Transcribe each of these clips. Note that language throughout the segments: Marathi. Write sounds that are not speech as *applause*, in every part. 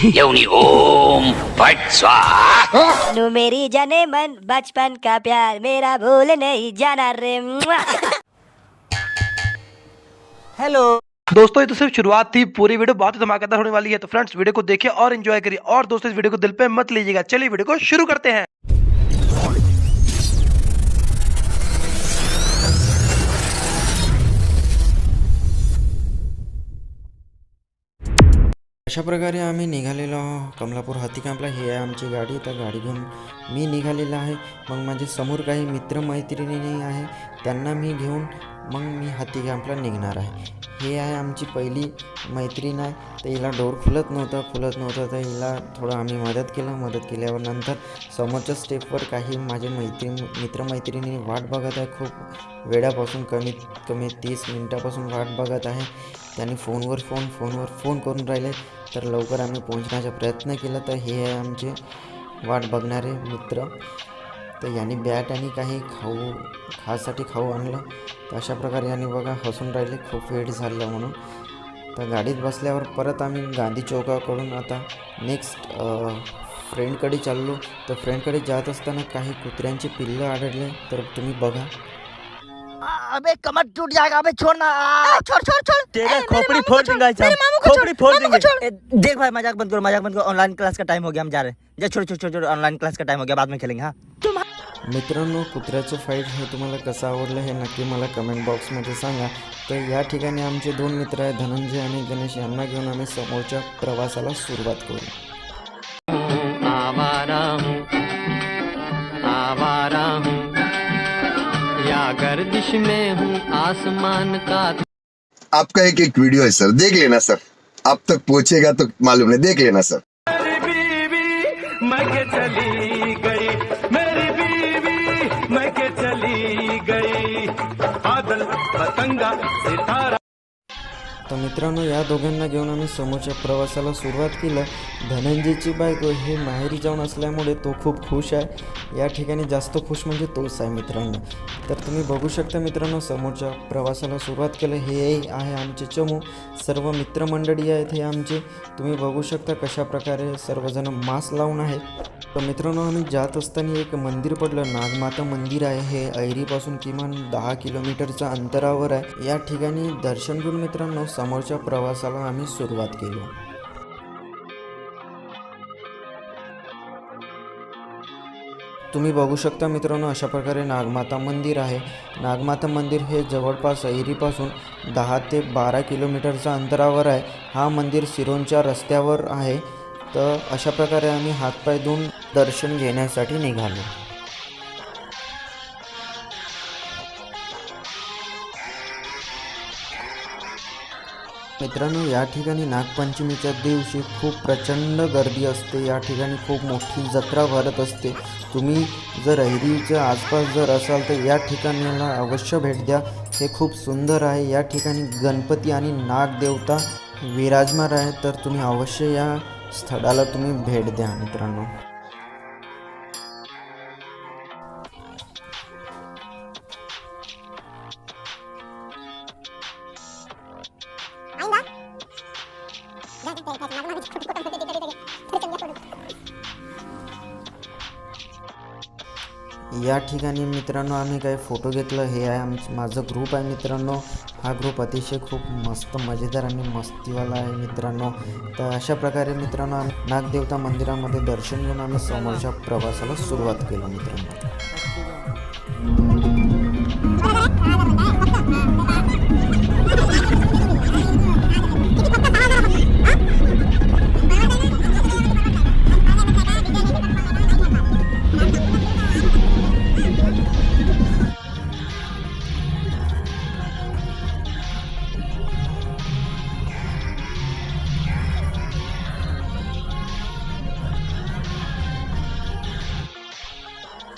ओम फट स्वाहा। नु मेरी जाने मन बचपन का प्यार मेरा भूल नहीं जाना रे हेलो। दोस्तों ये तो सिर्फ़ शुरुआत थी पूरी वीडियो बहुत ही धमाकेदार होने वाली है तो फ्रेंड्स वीडियो को देखिए और एंजॉय करिए। और दोस्तों इस वीडियो को दिल पे मत लीजिएगा। चलिए वीडियो को शुरू करते हैं। अशा प्रकारे आम्ही निघालेलो कमलापूर हाती कॅम्पला ही आहे आमची गाडी. त्या गाडी घेऊन मी निघालेला आहे. मग माझे समोर काही मित्रमैत्रिणी आहे. त्यांना मी घेऊन मग मी हाती कॅम्पला निघणार आहे. हे आहे आमची पहिली मैत्रीण आहे. तर हिला डोर खुलत नव्हतं. खुलत नव्हतं तर हिला थोडं आम्ही मदत केलं. मदत केल्यावर नंतर समोरच्या स्टेपवर काही माझे मैत्रीण मित्रमैत्रिणी वाट बघत आहे. खूप वेळापासून कमीत कमी तीस मिनटापासून वाट बघत आहे. त्यांनी फोनवर फोन फोनवर फोन करून राहिले तर लवकर आम्ही पोहोचण्याचा प्रयत्न केला. तर हे आहे आमचे वाट बघणारे मित्र. तर यांनी बॅट आणि काही खाऊ खासाठी खाऊ आणलं. तर अशा प्रकारे यांनी बघा हसून राहिले. खूप वेळ झालं म्हणून. तर गाडीत बसल्यावर परत आम्ही गांधी चौकाकडून आता नेक्स्ट फ्रेंडकडे चाललो. तर फ्रेंडकडे जात असताना काही कुत्र्यांचे पिल्लं आढळले. तर तुम्ही बघा. अबे कमर टूट जाएगा अबे छोड़ ना छोड़ छोड़ छोड़। तेरा खोपड़ी फोड़ छोड़, देंगे। मेरे मामू को खोपड़ी छोड़, फोड़ मामू को देंगे देख भाई मजाक बंद करो मजाक बंद करो। ऑनलाइन क्लास का टाइम हो गया हम जा रहे हैं। जा छोड़ छोड़ छोड़ छोड़ ऑनलाइन क्लास का टाइम हो गया बाद में खेलेंगे हाँ। मित्रांनो कुत्र्याचं फाईट हे तुम्हाला कसं आवडलं हे नक्की मला कमेंट बॉक्समध्ये सांगा. तर या ठिकाणी आमचे दोन मित्र आहेत धनंजय आणि गणेश. यांना घेऊन आम्ही समोरच्या प्रवासाला सुरुवात करू. गर्दिश में हूँ आसमान का आपका एक एक वीडियो है सर। देख लेना सर। आप तक पहुंचेगा तो मालूम नहीं देख लेना सर। तर मित्रांनो या दोघांना घेऊन आम्ही समोरच्या प्रवासाला सुरुवात केलं. धनंजयची बायको हे माहेरी जाऊन असल्यामुळे तो खूप खुश आहे. या ठिकाणी जास्त खुश म्हणजे तोच आहे मित्रांनो. तर तुम्ही बघू शकता मित्रांनो समोरच्या प्रवासाला सुरुवात केलं. हे आहे आमचे चमू. सर्व मित्रमंडळी आहेत हे आमचे. तुम्ही बघू शकता कशा प्रकारे सर्वजण मास्क लावून आहेत तर मित्रांनो आम्ही जात असताना एक मंदिर पडलं. नागमाता मंदिर आहे. हे ऐरीपासून किमान दहा किलोमीटरच्या अंतरावर आहे. या ठिकाणी दर्शन घेऊन मित्रांनो समोरच्या प्रवासाला आम्ही सुरुवात केली. तुम्ही बघू शकता मित्रांनो अशा प्रकारे नागमाता मंदिर आहे. नागमाता मंदिर हे जवळपास ऐरीपासून दहा ते बारा किलोमीटरच्या अंतरावर आहे. हा मंदिर सिरोंच्या रस्त्यावर आहे. तर अशा प्रकारे आम्ही हातपाय धुवून दर्शन घेण्यासाठी निघालो. मित्रांनो या ठिकाणी नागपंचमीच्या दिवशी खूप प्रचंड गर्दी असते. या ठिकाणी खूप मोठी जत्रा भरत असते. तुम्ही जर अहिरीच्या आसपास जर असाल तर या ठिकाणाला अवश्य भेट द्या. हे खूप सुंदर आहे. या ठिकाणी गणपती आणि नागदेवता विराजमान आहे तर तुम्ही अवश्य या स्थळाला तुम्ही भेट द्या मित्रांनो. ठिकाणी मित्रांनो आम्ही काही फोटो घेतलं हे आहे आमचं माझं ग्रुप आहे मित्रांनो. हा ग्रुप अतिशय खूप मस्त मजेदार आणि मस्तीवाला आहे मित्रांनो. तर अशा प्रकारे मित्रांनो नागदेवता मंदिरामध्ये दर्शन घेऊन आम्ही समोरच्या प्रवासाला सुरुवात केली मित्रांनो.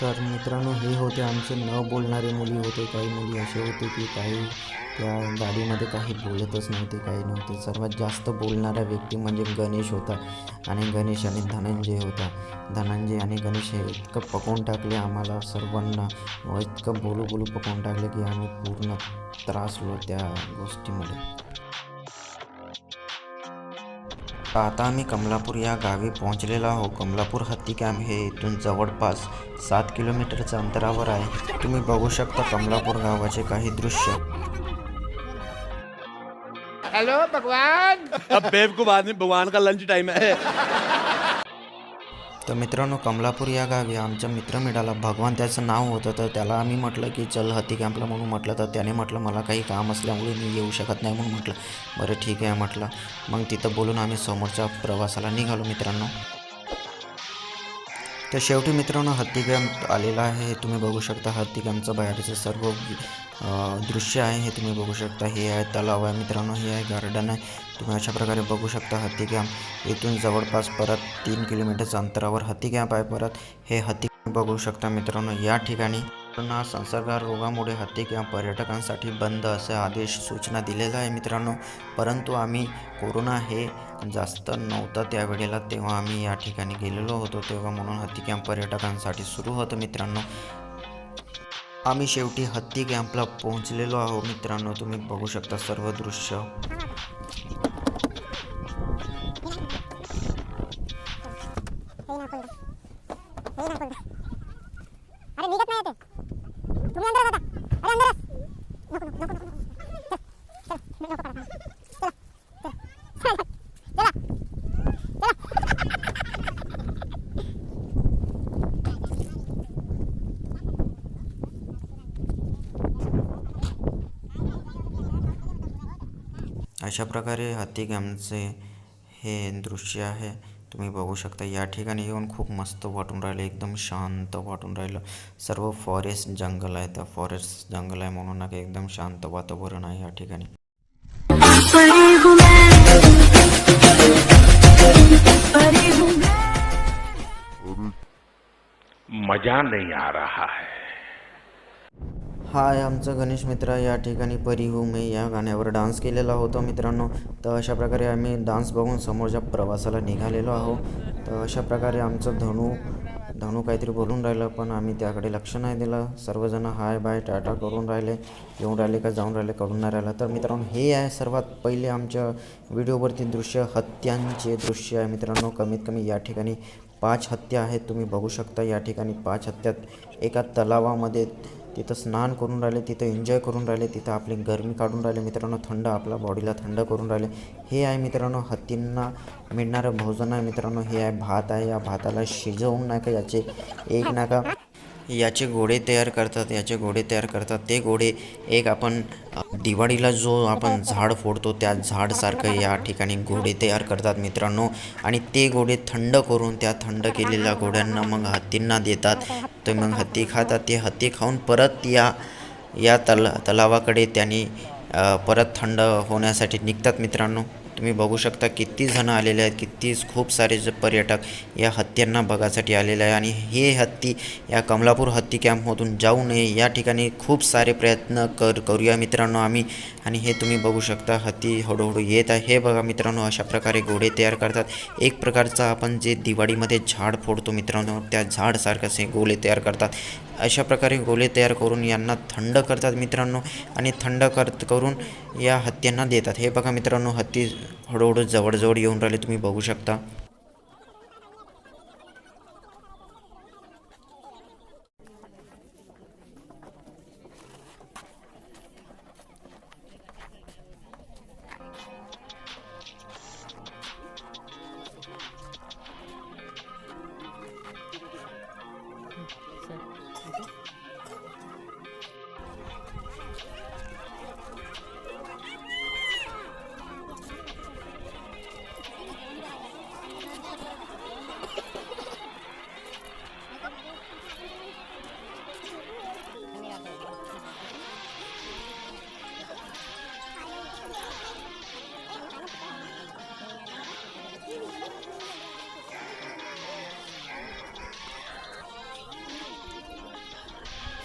तर मित्रांनो हे होते आमचे न बोलणारे मुली होते काही मुली असे होते की काही त्या गाडीमध्ये काही बोलतच नव्हते काही नव्हते. सर्वात जास्त बोलणारा व्यक्ती म्हणजे गणेश होता आणि गणेश आणि धनंजय होता. धनंजय आणि गणेश हे इतकं पकवून टाकले आम्हाला सर्वांना व इतकं बोलू बोलू पकवून टाकले की आम्ही पूर्ण त्रासलो त्या गोष्टीमध्ये आता आम्ही कमलापूर या गावी पोहोचलेलो आहो कमलापूर हत्ती कॅम्प हे इथून जवळपास सात किलोमीटरच्या अंतरावर आहे. तुम्ही बघू शकता कमलापूर गावाचे काही दृश्य. अब बेवकूफ आदमी भगवान का लंच टाइम है? तर मित्रांनो कमलापूर या गावी आमचा मित्र मिळाला भगवान त्याचं नाव होतं तर त्याला आम्ही म्हटलं की चल हत्ती कॅम्पला म्हणून म्हटलं तर त्याने म्हटलं मला काही काम असल्यामुळे मी येऊ शकत नाही म्हणून म्हटलं. बरं ठीक आहे म्हटलं. मग तिथं बोलून आम्ही समोरच्या प्रवासाला निघालो मित्रांनो. तर शेवटी मित्रांनो हत्तीकॅम्प आलेला आहे. हे तुम्ही बघू शकता हत्ती बाहेरचं सर्व अ, दृश्य आहे. हे तुम्ही बघू शकता. हे आहे तलाव आहे मित्रांनो हे आहे गार्डन आहे. तुम्ही अशा प्रकारे बघू शकता हत्ती कॅम्प इथून जवळपास परत तीन किलोमीटरच्या अंतरावर हत्ती कॅम्प आहे. परत हे हत्ती बघू शकता मित्रांनो या ठिकाणी कोरोना संसर्ग रोगामुळे हत्ती कॅम्प पर्यटकांसाठी बंद असे आदेश सूचना दिलेला आहे मित्रांनो. परंतु आम्ही कोरोना हे जास्त नव्हतं त्यावेळेला तेव्हा आम्ही या ठिकाणी गेलेलो होतो. तेव्हा म्हणून हत्ती कॅम्प पर्यटकांसाठी सुरू होतं मित्रांनो. आम्ही शेवटी हत्ती कॅम्पला पोहोचलेलो आहो मित्रांनो. तुम्ही बघू शकता सर्व दृश्य. अशा प्रकारे हत्ती कॅम्पचे हे दृश्य आहे. तुम्ही बघू शकता, या ठिकाणी येऊन खूप मस्त वाटून राहिलं, एकदम शांत वाटून राहिलं. सर्व फॉरेस्ट जंगल आहे तर फॉरेस्ट जंगल आहे म्हणून ना एकदम शांत वातावरण आहे या ठिकाणी. मज़ा नहीं आ रहा है। हा आहे आमचा गणेश मित्र या ठिकाणी परी हो मी या गाण्यावर डान्स केलेला होता मित्रांनो. तर अशा प्रकारे आम्ही डान्स बघून समोरच्या प्रवासाला निघालेलो आहो तर अशा प्रकारे आमचं धनू धनू काहीतरी बोलून राहिलं पण आम्ही त्याकडे लक्ष नाही दिलं. सर्वजण हाय बाय टाटा करून राहिले. येऊन राहिले का जाऊन राहिले करून नाही राहिलं. तर मित्रांनो हे आहे सर्वात पहिले आमच्या व्हिडिओवरती दृश्य हत्यांचे दृश्य आहे मित्रांनो. कमीत कमी या ठिकाणी पाच हत्या आहेत. तुम्ही बघू शकता या ठिकाणी पाच हत्यात एका तलावामध्ये तिथं स्नान करून राहिले तिथं एन्जॉय करून राहिले तिथं आपली गरमी काढून राहिले मित्रांनो थंड आपल्या बॉडीला थंड करून राहिले. हे आहे मित्रांनो हत्तींना मिळणारं भोजन आहे मित्रांनो. हे आहे भात आहे या भाताला शिजवून नाही का याचे एक नाका. याचे घोडे तयार करतात याचे घोडे तयार करतात. ते घोडे एक आपण दिवाळीला जो आपण झाड फोडतो त्या झाडसारखं या ठिकाणी घोडे तयार करतात मित्रांनो. आणि ते घोडे थंड करून त्या थंड केलेल्या घोड्यांना मग हत्तींना देतात. तर मग हत्ती खातात. ते हत्ती खाऊन परत या या तला तलावाकडे त्यांनी परत थंड होण्यासाठी निघतात मित्रांनो. तुम्ही बघू शकता किती जण आलेले आहेत किती खूप सारे जे पर्यटक या हत्त्यांना बघासाठी आलेले आहे आणि हे हत्ती या कमलापूर हत्ती कॅम्पमधून जाऊ नये या ठिकाणी खूप सारे प्रयत्न कर करूया मित्रांनो आम्ही. आणि हे तुम्ही बघू शकता हत्ती हळूहळू येत आहे. हे बघा मित्रांनो अशा प्रकारे घोडे तयार करतात. एक प्रकारचा आपण जे दिवाळीमध्ये झाड फोडतो मित्रांनो त्या झाडसारखं असे गोले तयार करतात. अशा प्रकारे गोले तयार करून यांना थंड करतात मित्रांनो. आणि थंड कर करून या हत्त्यांना देतात. हे बघा मित्रांनो हत्ती हळूहळू जवळजवळ येऊन राहिले. तुम्ही बघू शकता.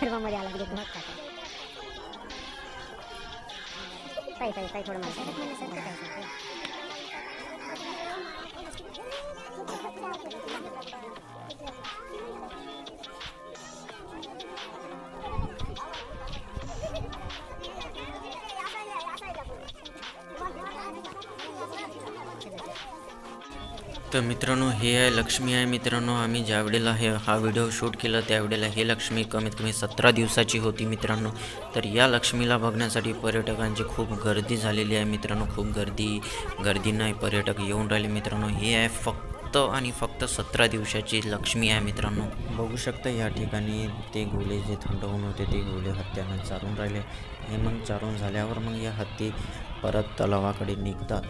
सर्वमध्ये आला म्हणजे धमक टाका ताई ताई ताई थोडं मला तर मित्रांनो हे आहे लक्ष्मी आहे. मित्रांनो आम्ही ज्या वेळेला हे हा व्हिडिओ शूट केला त्यावेळेला हे लक्ष्मी कमीत कमी सतरा दिवसाची होती मित्रांनो. तर या लक्ष्मीला बघण्यासाठी पर्यटकांची खूप गर्दी झालेली आहे मित्रांनो. खूप गर्दी गर्दी नाही पर्यटक येऊन राहिले मित्रांनो. हे आहे फक्त आणि फक्त सतरा दिवसाची लक्ष्मी आहे मित्रांनो. बघू शकता या ठिकाणी ते गोले जे थंड होऊन होते ते गोले हत्त्यानं चारून राहिले. हे मग चारून झाल्यावर मग या हत्ती परत तलावाकडे निघतात.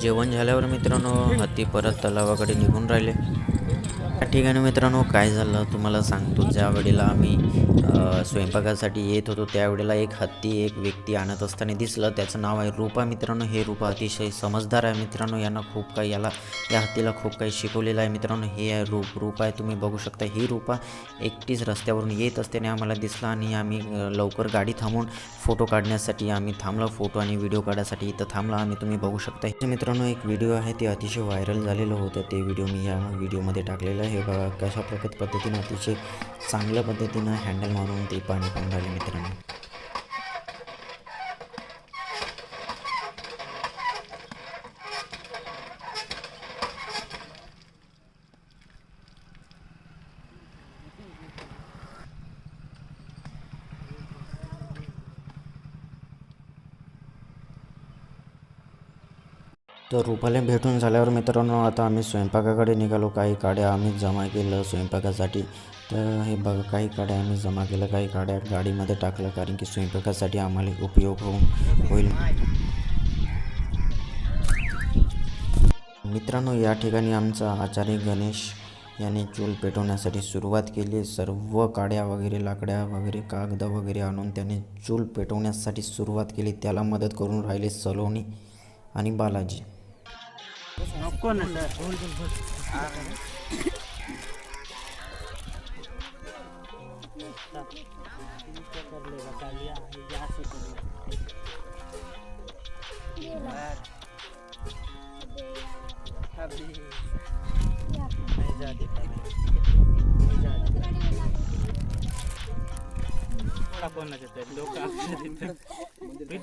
जेवण झाल्यावर मित्रांनो हत्ती परत तलावाकडे निघून राहिले. ठिकाणी मित्रांनो काय झालं तुम्हाला सांगतो. ज्या वेळेला आम्ही स्वयंपाकासाठी येत होतो त्यावेळेला एक हत्ती एक व्यक्ती आणत असताना दिसलं. त्याचं नाव आहे रूपा मित्रांनो. हे रूपा अतिशय समजदार आहे मित्रांनो. यांना खूप काही याला या हत्तीला खूप काही शिकवलेलं आहे मित्रांनो. हे आहे रूप रूप आहे. तुम्ही बघू शकता ही रूपा एकटीच रस्त्यावरून येत असताना आम्हाला दिसलं आणि आम्ही लवकर गाडी थांबून फोटो काढण्यासाठी आम्ही थांबलो. फोटो आणि व्हिडिओ काढायसाठी इथं थांबला. आम्ही तुम्ही बघू शकता हे मित्रांनो एक व्हिडिओ आहे. ते अतिशय व्हायरल झालेलं होतं. ते व्हिडिओ मी या व्हिडिओमध्ये टाकलेलं आहे. बघा कशा प्रकारे पद्धतीनं अतिशय चांगल्या पद्धतीनं हँडल मारून ते पाणी पाहून राहिले मित्रांनो. तर रुपाला भेटून झाल्यावर मित्रांनो आता आम्ही स्वयंपाकाकडे निघालो. काही काड्या आम्ही जमा केलं स्वयंपाकासाठी. तर हे बघा काही काड्या आम्ही जमा केलं काही काड्या गाडीमध्ये टाकलं कारण की स्वयंपाकासाठी आम्हाला उपयोग होऊन होईल. मित्रांनो या ठिकाणी आमचा आचार्य गणेश याने चूल पेटवण्यासाठी सुरुवात केली. सर्व काड्या वगैरे लाकड्या वगैरे कागद वगैरे आणून त्याने चूल पेटवण्यासाठी सुरुवात केली. त्याला मदत करून राहिले सलोनी आणि बालाजी. કોને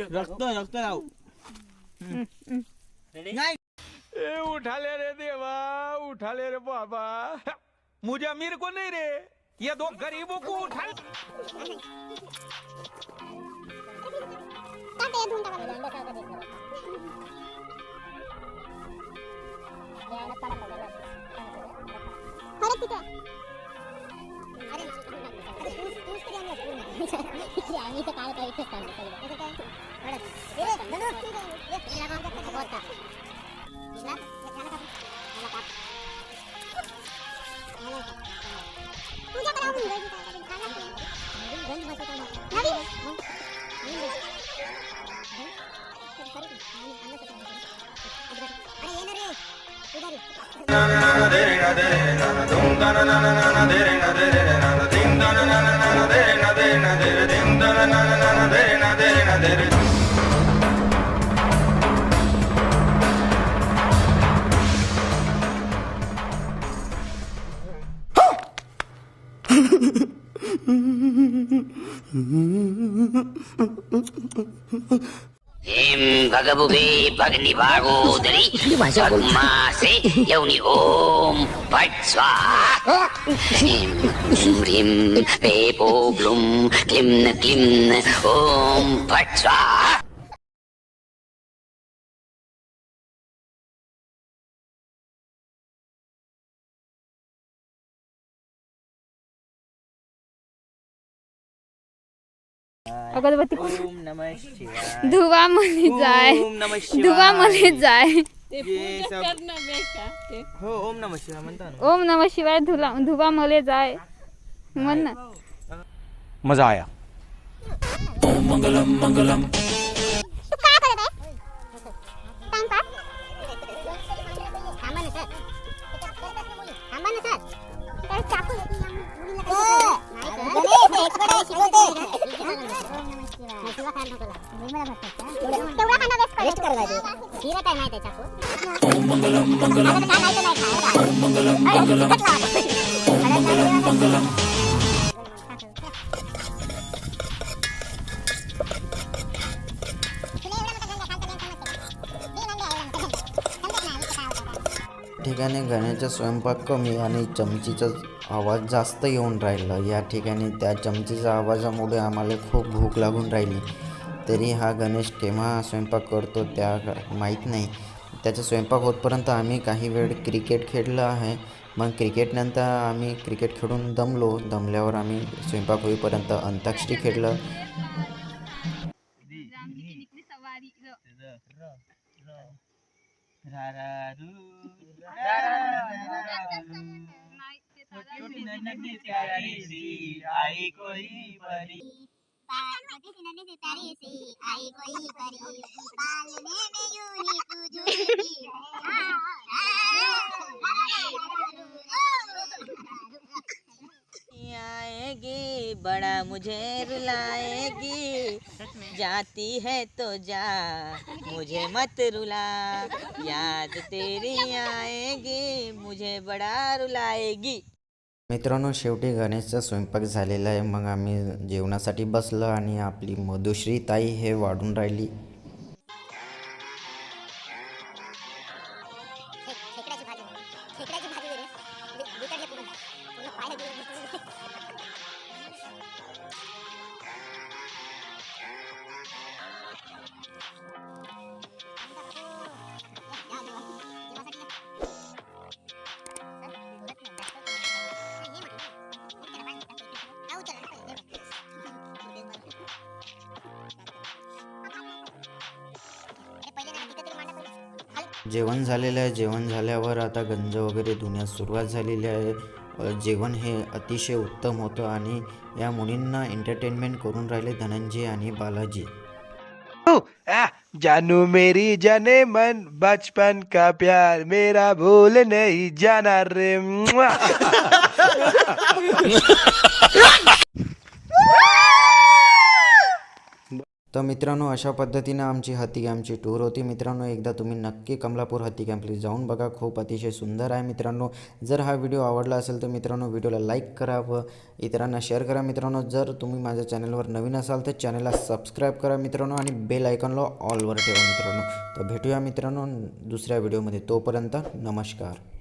રસ્તો રસ્તો આવું નહીં ए उठाले रे देवा उठाले रे बाबा. मुझे अमीर को नहीं रे? ये दो गरीबों को उठा Ding da na na na na na na na na na na na na na na na na na na na Em Bhagavuge Bhagnivagodari Bhagmase Yoni Om Bhat Swaha Em Rim Pepo Blum Klim Klim Om Bhat Swaha अगरबत्ती धुवा मले जाय. धुवा मले जाय. हो ओम नम शिवाय म्हणता ओम नम शिवाय धुला धुवा मले जाय. म्हण ना. मजा आया. तू काय ठिकाणी गाण्याचा स्वयंपाक कमी आणि चमचीचा आवाज जास्त येऊन राहिला. या ठिकाणी त्या चमचीच्या आवाजामुळे आम्हाला खूप भूक लागून राहिली. तरी हा गणेश केव्हा स्वयंपाक करतो त्या माहीत नाही. त्याचा स्वयंपाक होतपर्यंत आम्ही काही वेळ क्रिकेट खेळलं आहे. मग क्रिकेटनंतर आम्ही क्रिकेट खेळून दमलो. दमल्यावर आम्ही स्वयंपाक होईपर्यंत अंताक्षरी खेळलं. बासमती आएगी, बड़ा मुझे रुलाएगी जाती है तो जा, मुझे मत रुला। याद तेरी आएगी, मुझे बड़ा रुलाएगी। मित्रांनो शेवटी गणेशचा स्वयंपाक झालेला आहे. मग आम्ही जेवणासाठी बसलो आणि आपली मधुश्री ताई हे वाढून राहिली. जेवण झालेलं आहे. जेवण झाल्यावर आता गंज वगैरे धुण्यास सुरुवात झालेली आहे. जेवण हे अतिशय उत्तम होतं आणि या मुलींना एंटरटेनमेंट करून राहिले धनंजय आणि बालाजी. आ, जानू मेरी जाने मन बचपन का प्यार मेरा भूल नहीं जाना रे. मुआ। *laughs* तर मित्रांनो अशा पद्धतीनं आमची हत्ती कॅम्पची टूर होती. मित्रांनो एकदा तुम्ही नक्की कमलापूर हत्ती कॅम्पली जाऊन बघा. खूप अतिशय सुंदर आहे मित्रांनो. जर हा व्हिडिओ आवडला असेल तर मित्रांनो व्हिडिओला लाईक करा व इतरांना शेअर करा. मित्रांनो जर तुम्ही माझ्या चॅनलवर नवीन असाल तर चॅनलला सबस्क्राईब करा मित्रांनो आणि बेल आयकॉनला ऑलवर ठेवा मित्रांनो. तर भेटूया मित्रांनो दुसऱ्या व्हिडिओमध्ये तोपर्यंत नमस्कार.